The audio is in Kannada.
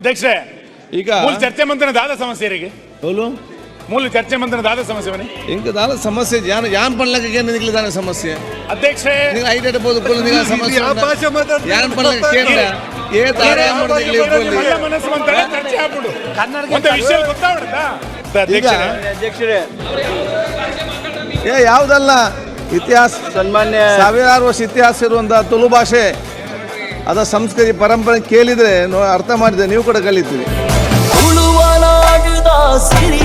ಅಧ್ಯಕ್ಷರೇ ಈಗ ಮೂಲ ಚರ್ಚೆ ಮಂತ್ರ ದಾದ ಸಮಸ್ಯೆ ರೀ ಹೌದು. ಮೂಲ ಚರ್ಚೆ ಮಂತ್ರ ದಾದ ಸಮಸ್ಯೆ ಬನ್ನಿ. ಇಂಕ ದಾದ ಸಮಸ್ಯೆ? ಯಾನ್ ಯಾನ್ ಪಡ್ಲಕ್ಕೆ ಏನು ನಿಗಲಿ ದಾನ ಸಮಸ್ಯೆ? ಅಧ್ಯಕ್ಷರೇ ನೀವು ಐಟ್ ಇಟ್ ಬೋದು ಕೊಲ್ಲ ನಿಲ್ಲ ಸಮಸ್ಯೆ ಭಾಷೆ ಮಾತಾಡ್ತೀರಾ ಯಾನ್ ಪಡ್ಲಕ್ಕೆ ಕೇಳ ಏ ತಾರೆ ಮಾಡ್ಲಿ ಇಲ್ಲಿ ಮನಸ್ಸು ಅಂತ ಚರ್ಚೆ ಆಗ್ಬಿಡು. ಕನ್ನಡಕ್ಕೆ ವಿಷಯ ಗೊತ್ತಾಗ್ಬಿಡುತ್ತಾ? ಅಧ್ಯಕ್ಷರೇ. ಅಧ್ಯಕ್ಷರೇ. ಏ ಯಾವುದಲ್ಲ? ಇತಿಹಾಸ ಸನ್ಮಾನ್ಯ ಸಾವಿರಾರು ವರ್ಷ ಇತಿಹಾಸ ಇರುವಂತಹ ತುಳು ಭಾಷೆ. ಅದ ಸಂಸ್ಕೃತಿ ಪರಂಪರೆ ಕೇಳಿದ್ರೆ ಅರ್ಥ ಮಾಡಿದೆ. ನೀವು ಕೂಡ ಕಲಿತೀರಿ. ಸಿರಿ